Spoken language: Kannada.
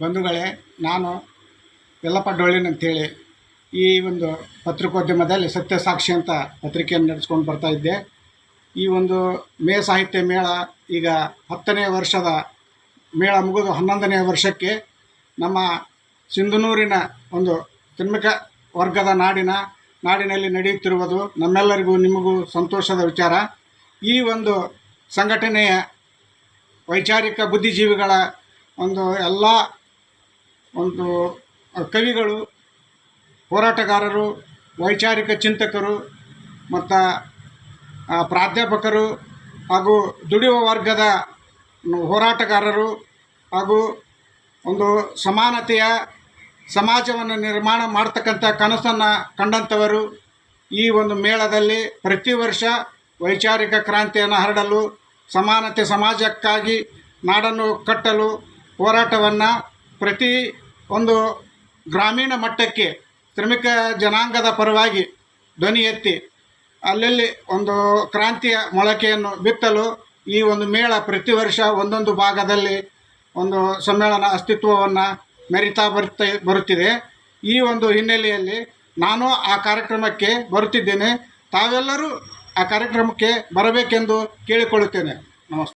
ಬಂಧುಗಳೇ, ನಾನು ಯಲ್ಲಪ್ಪ ಅಂತೇಳಿ ಈ ಒಂದು ಪತ್ರಿಕೋದ್ಯಮದಲ್ಲಿ ಸತ್ಯಸಾಕ್ಷಿ ಅಂತ ಪತ್ರಿಕೆಯನ್ನು ನಡೆಸ್ಕೊಂಡು ಬರ್ತಾ ಇದ್ದೆ. ಈ ಒಂದು ಮೇ ಸಾಹಿತ್ಯ ಮೇಳ ಈಗ ಹತ್ತನೇ ವರ್ಷದ ಮೇಳ ಮುಗಿದು ಹನ್ನೊಂದನೇ ವರ್ಷಕ್ಕೆ ನಮ್ಮ ಸಿಂಧನೂರಿನ ಒಂದು ಶ್ರಮಿಕ ವರ್ಗದ ನಾಡಿನ, ನಾಡಿನಲ್ಲಿ ನಡೆಯುತ್ತಿರುವುದು ನಮ್ಮೆಲ್ಲರಿಗೂ ನಿಮಗೂ ಸಂತೋಷದ ವಿಚಾರ. ಈ ಒಂದು ಸಂಘಟನೆಯ ವೈಚಾರಿಕ ಬುದ್ಧಿಜೀವಿಗಳ ಒಂದು ಎಲ್ಲ ಒಂದು ಕವಿಗಳು, ಹೋರಾಟಗಾರರು, ವೈಚಾರಿಕ ಚಿಂತಕರು, ಮತ್ತು ಪ್ರಾಧ್ಯಾಪಕರು ಹಾಗೂ ದುಡಿಯುವ ವರ್ಗದ ಹೋರಾಟಗಾರರು ಹಾಗೂ ಒಂದು ಸಮಾನತೆಯ ಸಮಾಜವನ್ನು ನಿರ್ಮಾಣ ಮಾಡ್ತಕ್ಕಂಥ ಕನಸನ್ನು ಕಂಡಂಥವರು ಈ ಒಂದು ಮೇಳದಲ್ಲಿ ಪ್ರತಿ ವರ್ಷ ವೈಚಾರಿಕ ಕ್ರಾಂತಿಯನ್ನು ಹರಡಲು, ಸಮಾನತೆ ಸಮಾಜಕ್ಕಾಗಿ ನಾಡನ್ನು ಕಟ್ಟಲು ಹೋರಾಟವನ್ನು ಪ್ರತಿ ಒಂದು ಗ್ರಾಮೀಣ ಮಟ್ಟಕ್ಕೆ ಶ್ರಮಿಕ ಜನಾಂಗದ ಪರವಾಗಿ ಧ್ವನಿ ಎತ್ತಿ ಅಲ್ಲಲ್ಲಿ ಒಂದು ಕ್ರಾಂತಿಯ ಮೊಳಕೆಯನ್ನು ಬಿತ್ತಲು ಈ ಒಂದು ಮೇಳ ಪ್ರತಿ ವರ್ಷ ಒಂದೊಂದು ಭಾಗದಲ್ಲಿ ಒಂದು ಸಮ್ಮೇಳನ ಅಸ್ತಿತ್ವವನ್ನು ಮೆರಿತಾ ಬರುತ್ತೆ ಬರುತ್ತಿದೆ. ಈ ಒಂದು ಹಿನ್ನೆಲೆಯಲ್ಲಿ ನಾನು ಆ ಕಾರ್ಯಕ್ರಮಕ್ಕೆ ಬರುತ್ತಿದ್ದೇನೆ. ತಾವೆಲ್ಲರೂ ಆ ಕಾರ್ಯಕ್ರಮಕ್ಕೆ ಬರಬೇಕೆಂದು ಕೇಳಿಕೊಳ್ಳುತ್ತೇನೆ. ನಮಸ್ತೆ.